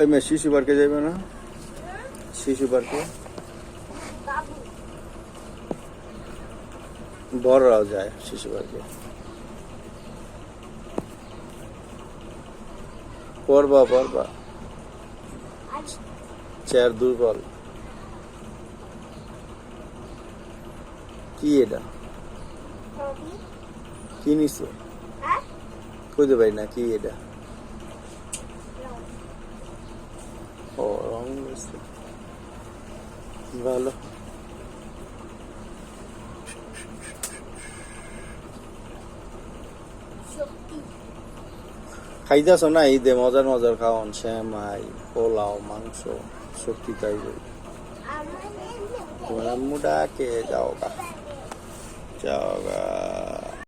এই মেয়ে শিশু পার্কে যাবে না? শিশু পার্কে? বড়রাও যায় শিশু পার্কে। পড়বা পড়বা আজ চেয়ার দুর্বল। কি এটা? কি নিছো? হ্যাঁ? খুঁজে পাই না কি এটা? রং নিছো ভালো খাইতেছ না ঈদে মজার মজার খাওয়ান শ্যামাই পোলাও মাংস চাইবে আমার তোমার মুডাকে যাও গা যাও গা